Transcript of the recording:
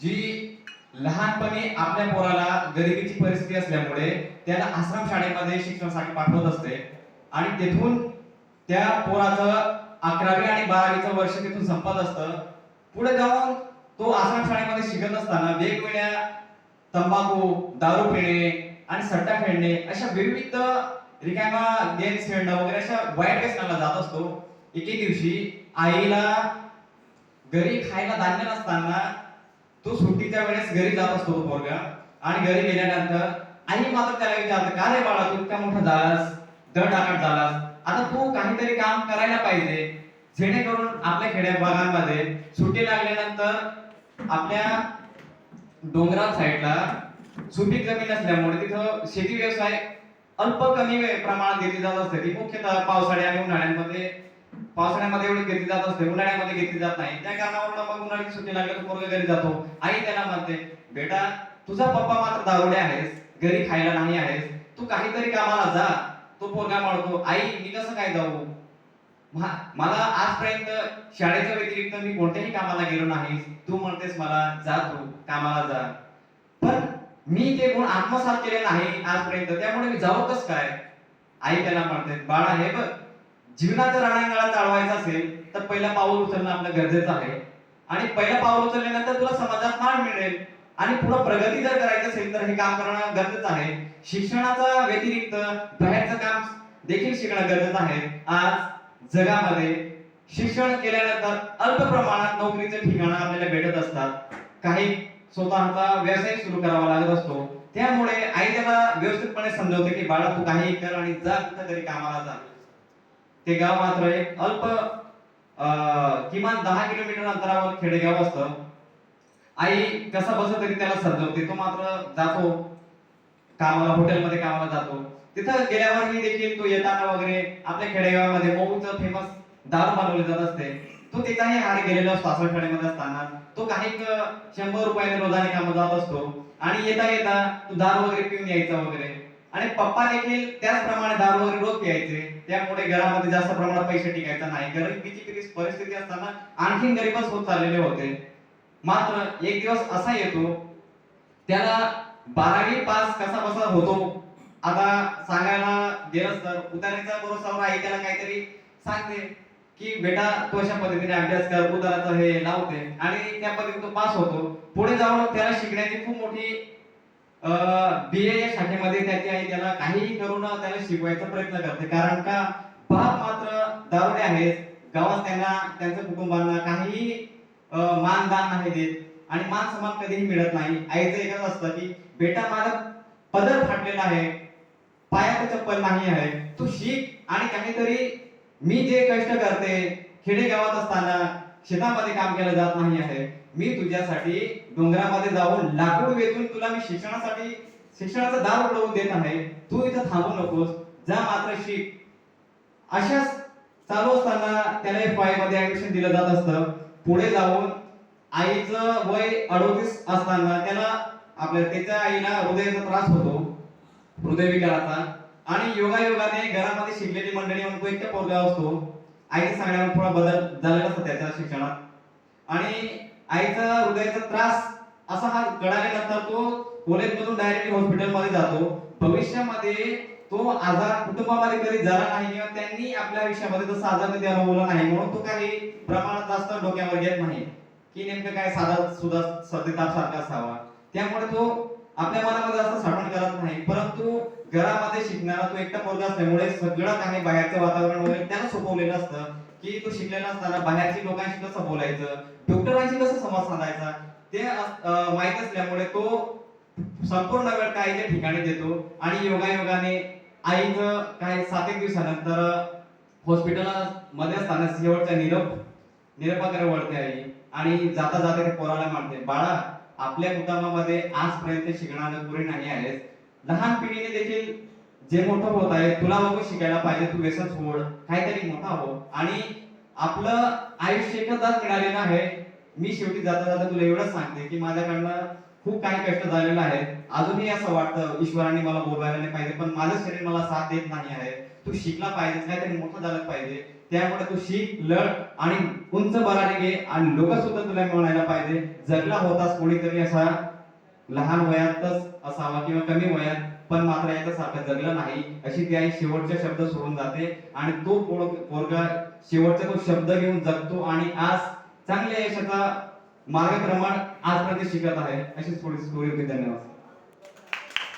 जी लहानपणी आपल्या पोराला गरिबीची परिस्थिती असल्यामुळे त्याला आश्रम शाळेमध्ये शिक्षणासाठी पाठवत असते. आणि तेथून त्या पोराचं अकरावी आणि बारावीचं वर्ष तिथून संपत असतं. पुढे जाऊन तो आश्रम शाळेमध्ये शिकत असताना वेगवेगळ्या तंबाखू दारू पिणे आणि सट्टा खेळणे अशा विविध रिकामा गेम्स खेळणं वगैरे अशा वाईट व्यसनाला जात असतो. एके दिवशी आईला घरी खायला धान्य नसताना तो सुट्टीच्या वेळेस घरी जात असतो पोरगा. आणि घरी गेल्यानंतर आई मात्र त्याला विचारते का रे बाळा तू इतका मोठा झालास? दड आकट झालास? आता तू काहीतरी काम करायला पाहिजे. जेणेकरून आपल्या खेड्या भागांमध्ये सुट्टी लागल्यानंतर आपल्या डोंगराळ साईडला सुपीक जमीन असल्यामुळे तिथं शेती व्यवसाय अल्प कमी प्रमाणात घेतली जात असते. ती मुख्यतः पावसाळ्या आणि उन्हाळ्यामध्ये पावसाळ्यामध्ये एवढी घेतली जात असते उन्हाळ्यामध्ये घेतली जात नाही. त्या कारणावरून मग उन्हाळ्याची सुट्टी लागली तर घरी जातो. आई त्याला म्हणते बेटा तुझा पप्पा मात्र दारुडे आहेस घरी खायला नाही आहेस. तू काहीतरी कामाला जा. तो पोरगा म्हणतो आई मी कसं काय जाऊ? मला आजपर्यंत शाळेच्या व्यतिरिक्त मी कोणत्याही कामाला गेलो नाही. तू म्हणतेस मला जा तू कामाला जा. पण मी ते गुण आत्मसात केले नाही आजपर्यंत. त्यामुळे मी जाऊ कस काय? आई त्याला म्हणते बाळा हे बघ जीवनाचा रणांगळा चालवायचा असेल तर पहिला पाऊल उचलणं आपलं गरजेचं आहे. आणि पहिलं पाऊल उचलल्यानंतर तुला समाजात मान मिळेल. आणि पुढे प्रगती जर करायची असेल तर हे काम करणं गरजेचं आहे. शिक्षणाचा व्यतिरिक्त बाहेरचं काम देखील शिकणं गरजेचं आहे. आज जगामध्ये शिक्षण केल्यानंतर अल्प प्रमाणात नोकरीचं ठिकाणं आपल्याला भेटत असतात. काही स्वतःचा व्यवसाय सुरू करावा लागत असतो. त्यामुळे आई त्याला व्यवस्थितपणे समजवते की बाळा तू काही कर आणि जा कुठेतरी कामाला जा. ते गाव मात्र एक अल्प किमान दहा किलोमीटर अंतरावर खेडेगाव असतं. आई कसा बसत तरी त्याला सजवते तो मात्र जातो. कामाला हॉटेलमध्ये कामाला जातो. तिथं गेल्यावरही देखील तो येताना वगैरे आपल्या खेडेगावामध्ये मऊचं फेमस दारू बनवले जात असते. तो तिथाही हार गेलेला असतो सासरखेड्यामध्ये असताना. तो काही शंभर रुपयाने रोजाने कामाला जात असतो. आणि येता येता तो दारू वगैरे पिऊन यायचा वगैरे. आणि पप्पा देखील त्याचप्रमाणे दारू वगैरे रोज प्यायचे. त्यामुळे घरामध्ये जास्त प्रमाणात पैसे टिकायचा नाही. गरिबीची किती परिस्थिती असताना आणखीन गरीबच होत चाललेले होते. मात्र एक दिवस असा येतो त्याला बारावी पास कसा बसा होतो. आता सांगायला गेलंच तर उतारीचा भरोसावर आई त्याला काहीतरी सांगते की बेटा तू अशा पद्धतीने अभ्यास कर उताराचं हे लावते. आणि त्या पद्धतीने तो पास होतो. पुढे जाऊन त्याला शिकण्याची खूप मोठी बी ए या शाखेमध्ये त्याची आई त्याला काहीही करून त्याला शिकवायचा प्रयत्न करते. कारण का बाप मात्र दारुडे आहेत. गावात त्यांना त्यांच्या कुटुंबांना काहीही मानदान नाही देत. आणि मान सन्मान कधीही मिळत नाही. आईचं एकच असतं की बेटा माझा पदर फाटलेला आहे. पायात चप्पल नाही आहे. तू शिक आणि काहीतरी मी जे कष्ट करते खेडेगावात असताना शेतामध्ये काम केलं जात नाही आहे. मी तुझ्यासाठी डोंगरामध्ये जाऊन लाकूड वेचून तुला मी शिक्षणासाठी शिक्षणाचं दार उघडवून देत आहे. तू इथं थांबू नकोस. जा मात्र शिक. अशाच चालू असताना त्याला एफ वायमध्ये ऍडमिशन दिलं जात असतं. पुढे जाऊन आईचं वय अडोतीस असताना त्याला आपल्या त्याच्या आईला हृदयाचा त्रास होतो. हृदयविकाराचा आणि योगायोगाने घरामध्ये शिकलेली मंडळी म्हणून तो एकटा पोरगा असतो. आईच्या सांगण्यावर थोडा बदल झालेला असतो त्याच्या शिक्षणात. आणि आईचा हृदयाचा त्रास असा हा कळाल्यानंतर तो. कॉलेजमधून डायरेक्टली हॉस्पिटलमध्ये जातो. भविष्यामध्ये तो आजार कुटुंबामध्ये कधी झाला नाही किंवा त्यांनी आपल्या आयुष्यामध्ये तसा आजार कधी अनुभवला नाही म्हणून तो काही प्रमाणात जास्त डोक्यावर घेत नाही. की नेमकं काय साधा सुद्धा सर्दी ताप सारखा असावा. त्यामुळे तो आपल्या मनामध्ये असं साठवण करत नाही. परंतु घरामध्ये शिकणारा तो एकटा मुलगा असल्यामुळे सगळं काही बाहेरचं वातावरण वगैरे त्यानं सोपवलेलं असतं की तो शिकलेला असताना बाहेरची लोकांशी कसं बोलायचं डॉक्टरांशी कसं संवाद साधायचा ते माहीत असल्यामुळे तो संपूर्ण वेळ त्या ठिकाणी देतो आणि योगायोगाने आईचं काही सात एक दिवसानंतर हॉस्पिटलमध्ये असताना शेवटचा निरोप निरोपाकडे वळते आई आणि जाता जाता ते पोराला मांडते बाळा आपल्या कुटुंबामध्ये आजपर्यंत शिकणारे पुरे नाही आहेस लहान पिढीने देखील जे मोठं होत आहे तुला बघू शिकायला पाहिजे तू व्यसन सोड काहीतरी मोठा हो. आणि आपलं आयुष्य एकदाच मिळालेलं आहे मी शेवटी जाता जाता तुला एवढंच सांगते की माझ्याकडनं खूप काही कष्ट झालेलं आहे. अजूनही असं वाटतं ईश्वराने मला बोलवायला नाही पाहिजे पण माझं शरीर मला साथ देत नाही आहे. तू शिकला पाहिजे काहीतरी मोठं झालं पाहिजे. त्यामुळे तू शिक लढ आणि उंच बराने घे आणि लोक सुद्धा तुला म्हणायला पाहिजे. जगला होतास कोणीतरी असा लहान वयातच असावा किंवा कमी वयात पण मात्र याच्यासारखं जगलं नाही अशी ती आई शेवटचे शब्द सोडून जाते. आणि तो पोरगा शेवटचा तो शब्द घेऊन जगतो आणि आज चांगल्या यशाचा मार्गक्रमण आजपर्यंत शिकत आहे. अशी थोडी स्टोरी होती. धन्यवाद.